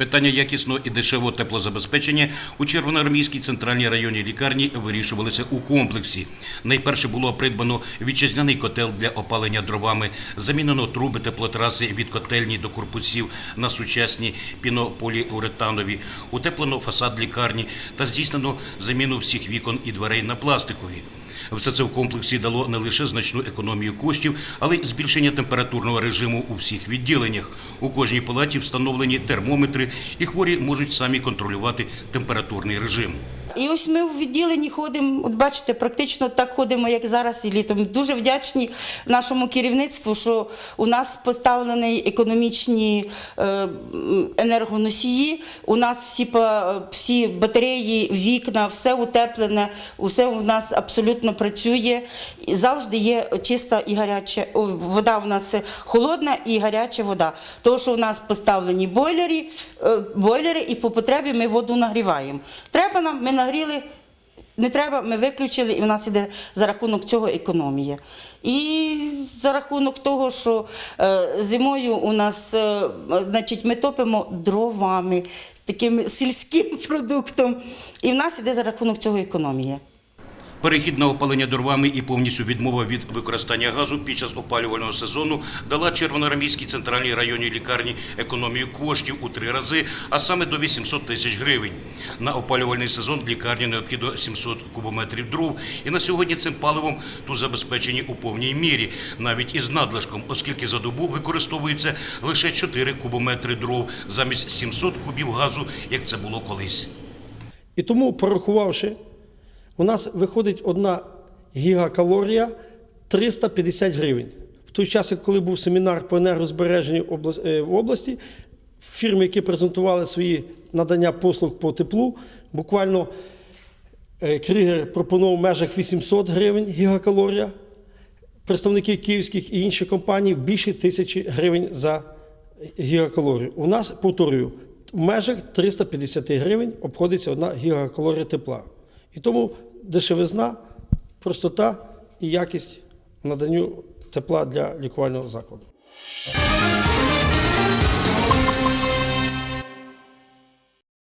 Питання якісного і дешевого теплозабезпечення у Червоноармійській центральній районній лікарні вирішувалися у комплексі. Найперше було придбано вітчизняний котел для опалення дровами, замінено труби теплотраси від котельні до корпусів на сучасні пінополіуретанові, утеплено фасад лікарні та здійснено заміну всіх вікон і дверей на пластикові. Все це в комплексі дало не лише значну економію коштів, але й збільшення температурного режиму у всіх відділеннях. У кожній палаті встановлені термометри, і хворі можуть самі контролювати температурний режим. І ось ми в відділенні ходимо, от бачите, практично так ходимо, як зараз і літом. Дуже вдячні нашому керівництву, що у нас поставлені економічні е, енергоносії, у нас всі, всі батареї, вікна, все утеплене, усе у нас абсолютно працює. І завжди є чиста і гаряча вода. У нас холодна і гаряча вода. Тому що у нас поставлені бойлери, е, бойлери, і по потребі ми воду нагріваємо. Треба нам, ми нагріли. Не треба, ми виключили, і в нас іде за рахунок цього економія. І за рахунок того, що е, зимою у нас, е, значить, ми топимо дровами, таким сільським продуктом, і в нас іде за рахунок цього економія. Перехід на опалення дровами і повністю відмова від використання газу під час опалювального сезону дала Червоноармійській центральній районній лікарні економію коштів у три рази, а саме до 800 тисяч гривень. На опалювальний сезон лікарні необхідно 700 кубометрів дров, і на сьогодні цим паливом тут забезпечені у повній мірі, навіть із надлишком, оскільки за добу використовується лише 4 кубометри дров замість 700 кубів газу, як це було колись. І тому, порахувавши, у нас виходить одна гігакалорія 350 гривень. В той час, коли був семінар по енергозбереженню е, в області, фірми, які презентували свої надання послуг по теплу, буквально е, Крігер пропонував в межах 800 гривень гігакалорія. Представники київських і інших компаній більше тисячі гривень за гігакалорію. У нас, повторюю, в межах 350 гривень обходиться одна гігакалорія тепла. І тому дешевизна, простота і якість наданню тепла для лікувального закладу.